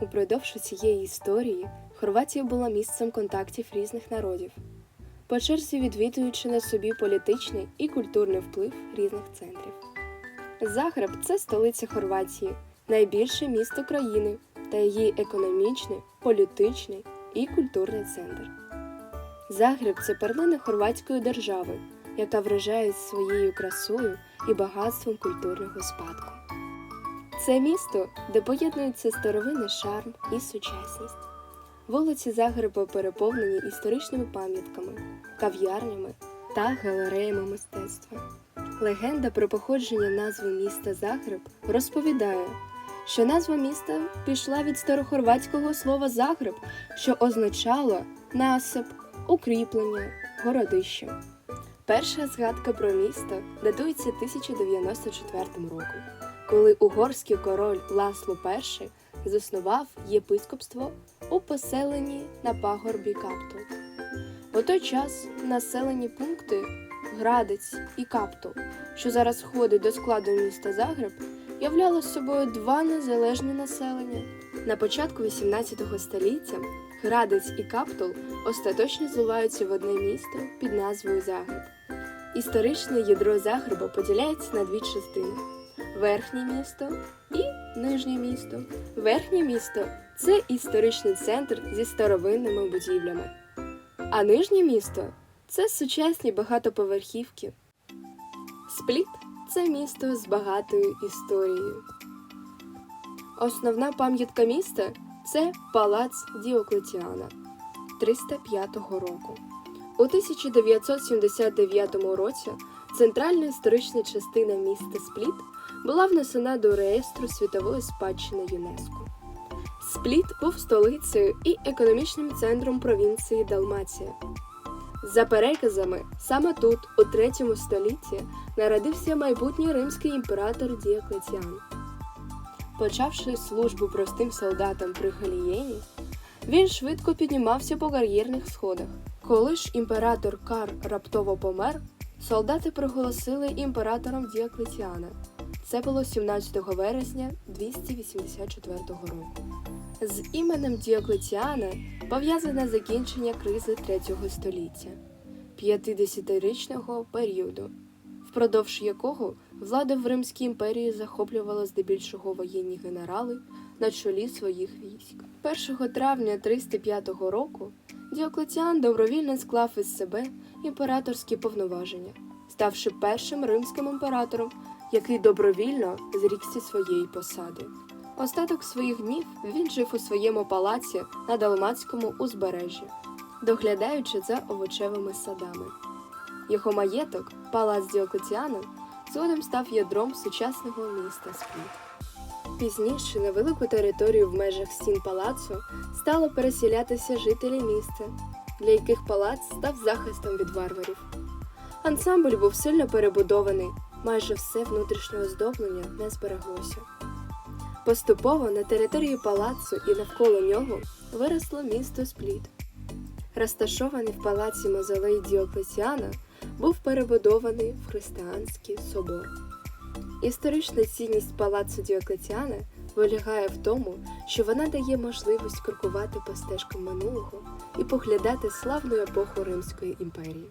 Упродовж цієї історії Хорватія була місцем контактів різних народів, по черзі відвідуючи на собі політичний і культурний вплив різних центрів. Загреб це столиця Хорватії, найбільше місто країни та її економічний, політичний і культурний центр. Загреб це перлина хорватської держави, яка вражає своєю красою і багатством культурного спадку. Це місто, де поєднується старовинний шарм і сучасність. Вулиці Загреба переповнені історичними пам'ятками, кав'ярнями та галереями мистецтва. Легенда про походження назви міста Загреб розповідає, що назва міста пішла від старохорватського слова Загреб, що означало насип, укріплення, городище. Перша згадка про місто датується 1094 роком, коли угорський король Ласло І заснував єпископство у поселенні на пагорбі Каптул. У той час населені пункти Градець і Каптул, що зараз входить до складу міста Загреб, являли собою два незалежні населення. На початку XVIII століття Градець і Каптул остаточно зливаються в одне місто під назвою Загреб. Історичне ядро Загреба поділяється на дві частини: верхнє місто і нижнє місто. Верхнє місто це історичний центр зі старовинними будівлями, а нижнє місто це сучасні багатоповерхівки. Спліт це місто з багатою історією. Основна пам'ятка міста це палац Діоклетіана 305 року. У 1979 році центральна історична частина міста Спліт була внесена до реєстру світової спадщини ЮНЕСКО. Спліт був столицею і економічним центром провінції Далмація. За переказами, саме тут, у третьому столітті, народився майбутній римський імператор Діоклетіан. Почавши службу простим солдатам при Галієні, він швидко піднімався по кар'єрних сходах. Коли ж імператор Кар раптово помер, солдати проголосили імператором Діоклетіана. Це було 17 вересня 284 року. З іменем Діоклетіана пов'язане закінчення кризи третього століття, 50-річного періоду, впродовж якого влада в Римській імперії захоплювала здебільшого воєнні генерали на чолі своїх військ. 1 травня 305 року Діоклетіан добровільно склав із себе імператорські повноваження, ставши першим римським імператором, який добровільно зрікся своєї посади. Остаток своїх днів він жив у своєму палаці на Далмацькому узбережжі, доглядаючи за овочевими садами. Його маєток, палац Діоклетіана, згодом став ядром сучасного міста Спліт. Пізніше на велику територію в межах стін палацу стало переселятися жителі міста, для яких палац став захистом від варварів. Ансамбль був сильно перебудований, майже все внутрішнє оздоблення не збереглося. Поступово на території палацу і навколо нього виросло місто Спліт. Розташований в палаці Мозолей Діоклетіана, був перебудований в християнський собор. Історична цінність палацу Діоклетіана вилягає в тому, що вона дає можливість крокувати по стежкам минулого і поглядати славну епоху Римської імперії.